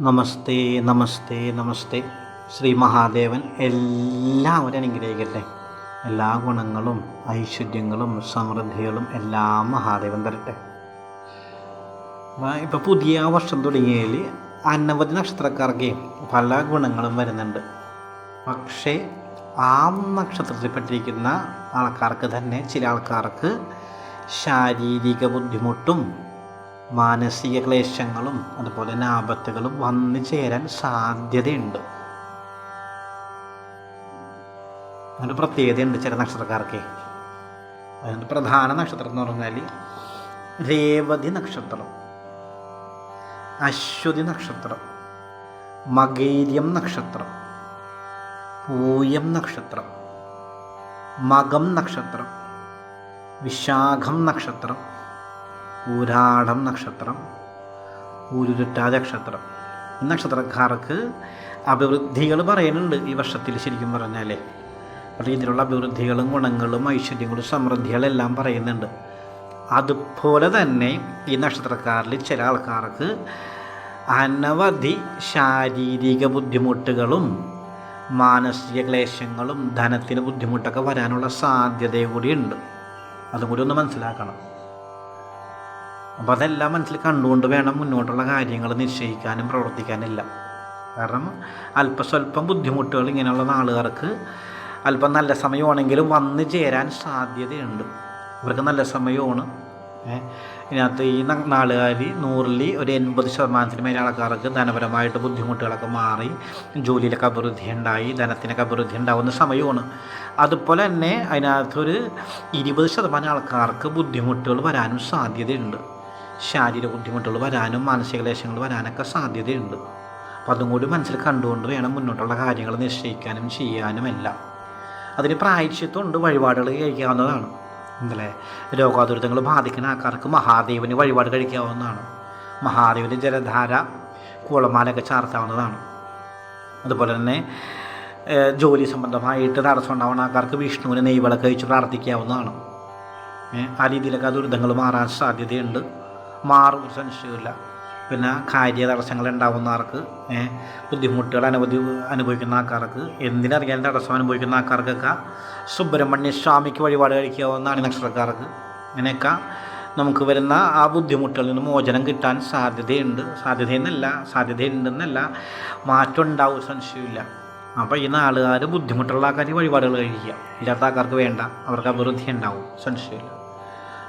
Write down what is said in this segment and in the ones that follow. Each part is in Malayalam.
നമസ്തേ നമസ്തേ നമസ്തേ. ശ്രീ മഹാദേവൻ എല്ലാവരും അനുഗ്രഹിക്കട്ടെ. എല്ലാ ഗുണങ്ങളും ഐശ്വര്യങ്ങളും സമൃദ്ധികളും എല്ലാം മഹാദേവൻ തരട്ടെ. ഇപ്പോൾ പുതിയ വർഷം തുടങ്ങിയതിൽ അനവധി നക്ഷത്രക്കാർക്ക് പല ഗുണങ്ങളും വരുന്നുണ്ട്. പക്ഷേ ആ നക്ഷത്രത്തിൽപ്പെട്ടിരിക്കുന്ന ആൾക്കാർക്ക് തന്നെ ചില ആൾക്കാർക്ക് ശാരീരിക ബുദ്ധിമുട്ടും മാനസിക ക്ലേശങ്ങളും അതുപോലെ തന്നെ ആപത്തുകളും വന്നു ചേരാൻ സാധ്യതയുണ്ട്. ഒരു പ്രത്യേകതയുണ്ട് ചില നക്ഷത്രക്കാർക്ക്. അതിന്റെ പ്രധാന നക്ഷത്രം എന്ന് പറഞ്ഞാൽ രേവതി നക്ഷത്രം അശ്വതി നക്ഷത്രം മകേര്യം നക്ഷത്രം പൂയം നക്ഷത്രം മകം നക്ഷത്രം വിശാഖം നക്ഷത്രം ഊരാടം നക്ഷത്രം ഊരുരുറ്റാ നക്ഷത്രം ഈ നക്ഷത്രക്കാർക്ക് അഭിവൃദ്ധികൾ പറയുന്നുണ്ട് ഈ വർഷത്തിൽ ശരിക്കും പറഞ്ഞാലേ. അപ്പോൾ ഇതിലുള്ള അഭിവൃദ്ധികളും ഗുണങ്ങളും ഐശ്വര്യങ്ങളും സമൃദ്ധികളെല്ലാം പറയുന്നുണ്ട്. അതുപോലെ തന്നെ ഈ നക്ഷത്രക്കാരിൽ ചില ആൾക്കാർക്ക് അനവധി ശാരീരിക ബുദ്ധിമുട്ടുകളും മാനസിക ക്ലേശങ്ങളും ധനത്തിന് ബുദ്ധിമുട്ടൊക്കെ വരാനുള്ള സാധ്യതയും കൂടിയുണ്ട് അതും കൂടി ഒന്ന് മനസ്സിലാക്കണം. അപ്പോൾ അതെല്ലാം മനസ്സിൽ കണ്ടുകൊണ്ട് വേണം മുന്നോട്ടുള്ള കാര്യങ്ങൾ നിശ്ചയിക്കാനും പ്രവർത്തിക്കാനില്ല. കാരണം അല്പസ്വല്പം ബുദ്ധിമുട്ടുകൾ ഇങ്ങനെയുള്ള നാളുകാർക്ക് അല്പം നല്ല സമയമാണെങ്കിലും വന്നു ചേരാൻ സാധ്യതയുണ്ട്. ഇവർക്ക് നല്ല സമയമാണ്. ഇതിനകത്ത് ഈ നാളുകാർ നൂറിൽ ഒരു എൺപത് ശതമാനത്തിന് മേലെ ആൾക്കാർക്ക് ധനപരമായിട്ട് ബുദ്ധിമുട്ടുകളൊക്കെ മാറി ജോലിയിലൊക്കെ അഭിവൃദ്ധി ഉണ്ടായി ധനത്തിനൊക്കെ അഭിവൃദ്ധി ഉണ്ടാകുന്ന സമയമാണ്. അതുപോലെ തന്നെ അതിനകത്തൊരു ഇരുപത് ശതമാനം ആൾക്കാർക്ക് ബുദ്ധിമുട്ടുകൾ വരാനും സാധ്യതയുണ്ട്. ശാരീരിക ബുദ്ധിമുട്ടുകൾ വരാനും മാനസിക ക്ലേശങ്ങൾ വരാനൊക്കെ സാധ്യതയുണ്ട്. അപ്പോൾ അതും കൂടി മനസ്സിൽ കണ്ടുകൊണ്ട് വേണം മുന്നോട്ടുള്ള കാര്യങ്ങൾ നിശ്ചയിക്കാനും ചെയ്യാനും എല്ലാം അതിന് പ്രായശ്യത്വമുണ്ട് വഴിപാടുകൾ കഴിക്കാവുന്നതാണ്. എന്തല്ലേ രോഗാതുരിതങ്ങൾ ബാധിക്കുന്ന ആൾക്കാർക്ക് മഹാദേവന് വഴിപാട് കഴിക്കാവുന്നതാണ്. മഹാദേവന് ജലധാര കുളമാലൊക്കെ ചാർത്താവുന്നതാണ്. അതുപോലെ തന്നെ ജോലി സംബന്ധമായിട്ട് തടസ്സം ഉണ്ടാവുന്ന ആൾക്കാർക്ക് വിഷ്ണുവിനെ നെയ്വിളക്ക് കഴിച്ച് പ്രാർത്ഥിക്കാവുന്നതാണ്. ആ രീതിയിലൊക്കെ ആ ദുരിതങ്ങൾ മാറാൻ സാധ്യതയുണ്ട്. മാറും ഒരു സംശയമില്ല പിന്നെ കാര്യ തടസ്സങ്ങൾ ഉണ്ടാവുന്നവർക്ക് ബുദ്ധിമുട്ടുകൾ അനവധി അനുഭവിക്കുന്ന ആൾക്കാർക്ക് എന്തിനറിയാൻ തടസ്സം അനുഭവിക്കുന്ന ആൾക്കാർക്കൊക്കെ സുബ്രഹ്മണ്യ സ്വാമിക്ക് വഴിപാട് കഴിക്കാവുന്നതാണ് നക്ഷത്രക്കാർക്ക്. അങ്ങനെയൊക്കെ നമുക്ക് വരുന്ന ആ ബുദ്ധിമുട്ടുകളിൽ നിന്ന് മോചനം കിട്ടാൻ സാധ്യതയുണ്ട്. സാധ്യതയെന്നല്ല സാധ്യതയുണ്ടെന്നല്ല മാറ്റം ഉണ്ടാവും സംശയമില്ല അപ്പോൾ ഈ നാളുകാർ ബുദ്ധിമുട്ടുള്ള ആൾക്കാർ വഴിപാടുകൾ കഴിക്കുക. ഇല്ലാത്ത ആൾക്കാർക്ക് വേണ്ട അവർക്ക് അഭിവൃദ്ധി ഉണ്ടാവും സംശയമില്ല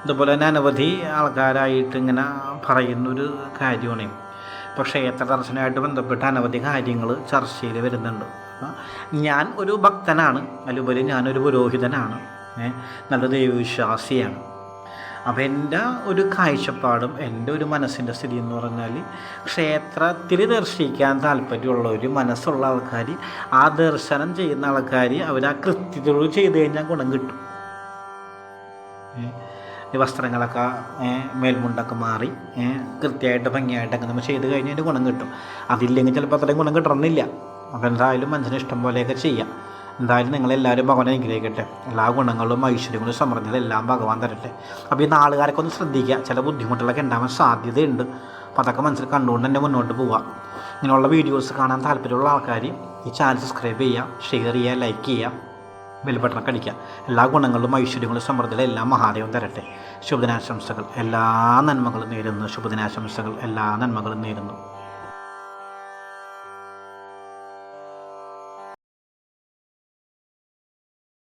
അതുപോലെ തന്നെ അനവധി ആൾക്കാരായിട്ട് ഇങ്ങനെ പറയുന്നൊരു കാര്യമാണ്. ഇപ്പോൾ ക്ഷേത്ര ദർശനമായിട്ട് ബന്ധപ്പെട്ട് അനവധി കാര്യങ്ങൾ ചർച്ചയിൽ വരുന്നുണ്ട്. ഞാൻ ഒരു ഭക്തനാണ്. അതിലുപരി ഞാനൊരു പുരോഹിതനാണ്. നല്ല ദൈവവിശ്വാസിയാണ്. അപ്പോൾ എന്റെ ഒരു കാഴ്ചപ്പാടും എന്റെ ഒരു മനസ്സിന്റെ സ്ഥിതി എന്ന് പറഞ്ഞാൽ ക്ഷേത്രത്തിൽ ദർശിക്കാൻ താല്പര്യമുള്ള ഒരു മനസ്സുള്ള ആൾക്കാർ ആ ദർശനം ചെയ്യുന്ന ആൾക്കാർ അവർ ആ കൃത്യതയോട് ചെയ്ത് കഴിഞ്ഞാൽ ഗുണം കിട്ടും. വസ്ത്രങ്ങളൊക്കെ മേൽമുണ്ടൊക്കെ മാറി കൃത്യമായിട്ട് ഭംഗിയായിട്ടൊക്കെ നമ്മൾ ചെയ്ത് കഴിഞ്ഞാൽ അതിന്റെ ഗുണം കിട്ടും. അതില്ലെങ്കിൽ ചിലപ്പോൾ അത്രയും ഗുണം കിട്ടണമെന്നില്ല. അപ്പോൾ എന്തായാലും മനസ്സിന് ഇഷ്ടം പോലെയൊക്കെ ചെയ്യാം. എന്തായാലും നിങ്ങളെല്ലാവരും ഭഗവാനെ അനുഗ്രഹിക്കട്ടെ. എല്ലാ ഗുണങ്ങളും ഐശ്വര്യങ്ങളും സമൃദ്ധികളും എല്ലാം ഭഗവാൻ തരട്ടെ. അപ്പോൾ ഈ നാളുകാരൊക്കെ ഒന്ന് ശ്രദ്ധിക്കുക. ചില ബുദ്ധിമുട്ടുകളൊക്കെ ഉണ്ടാവാൻ സാധ്യതയുണ്ട്. അപ്പോൾ അതൊക്കെ മനസ്സിൽ കണ്ടുകൊണ്ട് തന്നെ മുന്നോട്ട് പോവാം ഇങ്ങനെയുള്ള വീഡിയോസ് കാണാൻ താല്പര്യമുള്ള ആൾക്കാർ ഈ ചാനൽ സബ്സ്ക്രൈബ് ചെയ്യുക ഷെയർ ചെയ്യുക ലൈക്ക് ചെയ്യുക. ബെൽബട്ടണൊക്കെ കടിക്കുക എല്ലാ ഗുണങ്ങളും ഐശ്വര്യങ്ങളും സമൃദ്ധികളും എല്ലാം മഹാദേവൻ തരട്ടെ. ശുഭദിനാശംസകൾ. എല്ലാ നന്മകളും നേരുന്നു. ശുഭദിനാശംസകൾ. എല്ലാ നന്മകളും നേരുന്നു.